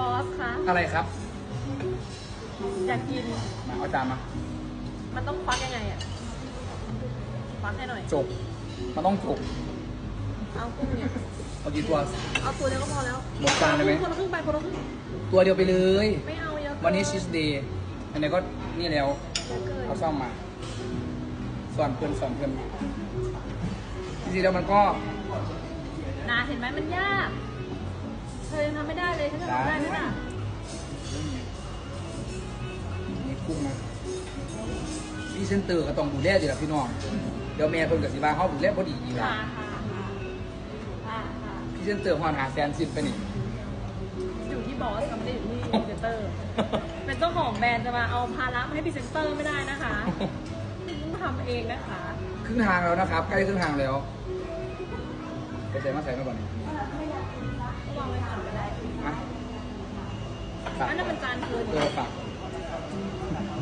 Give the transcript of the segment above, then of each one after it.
บอสคะอะไรครับอยากกินมาเอาจานมา มันต้องควักยังไงอะควักให้หน่อยจบ มันต้องจบ เอากุ้งเนี่ยเอากี่ตัว เอาตัวเดียวก็พอแล้วหมดจานเลยไหม คนละครึ่งไปคนละครึ่งตัวเดียวไปเลย ไม่เอาเยอะเกิวันนี้ชีสเดย์อันนี้ก็นี่แล้วเยอะเกินเอาซ่อมมาสอนเพื่อนสอนเพื่อนจริงๆแล้วมันก็นาเห็นไหมมันยาก เธอยังทำไม่ได้เลยฉันจะทำได้ไหมล่ะมีกุ้งนะพี่เซนเตอร์ก็ต้องดูแลดีละพี่น้อง เดี๋ยวแม่เพิ่นกับสิบาเขาดูแลพอดีอีกละค่ะค่ะค่ะค่ะพี่เซนเตอร์หอนหาแสนสิบไปนี่อยู่ที่บอสค่ะไม่ได้อยู่ที่พรีเซนเตอร์ เป็นเจ้าของแบรนด์จะมาเอาภาระมาให้พรีเซนเตอร์ไม่ได้นะคะต้องทำเองนะคะ ครึ่งทางแล้วนะครับ ใกล้ครึ่งทางแล้ว ไปใส่มาใส่มาก่อนนี่วางไว้ก่อนก็ได้มาฝากอันนั้นมันจานเธอเออฝาก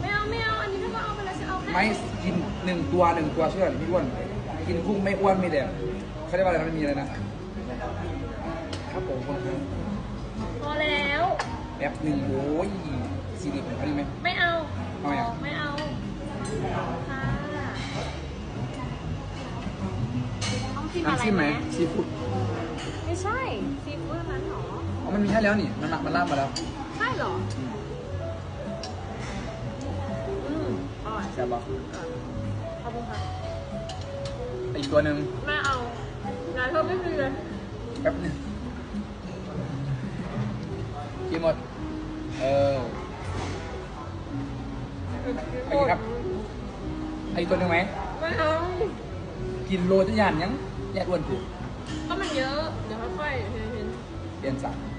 ไม่เอาไม่เอาอันนี้ถ้าก็เอาไปแล้วจะเอาแค่ไม่กินหนึ่งตัวหนึ่งตัวเชื่อพี่อ้วน กินกุ้งไม่อ้วนไม่แดงเขาเรียกว่าอะไรนะมันมีอะไรนะครับผมคนครับพอแล้ว แป๊บหนึ่งโอ้ยซีดีผมเขาดีไหม ไม่เอา น้ำอะไรจิ้มไหไหมมซีฟู้ดไม่ใช่ซีฟู้ดนั้นหรออ๋อมันมีให้แล้วนี่มันมันลาบมาแล้วใช่เหรออืมอร่อยแซ่บปะขอบคุณค่ะอีกตัวหนึ่งไม่เอางานเพิ่มไม่มีเลยแป๊บหนึงกินหมดเออไปกินครับไอ้ตัวหนึ่งไหมไม่เอากินโลจะยานยัง แยกอ้วนถูกก็มันเยอะ เดี๋ยวค่อยๆเห็น เปลี่ยนสั่งๆ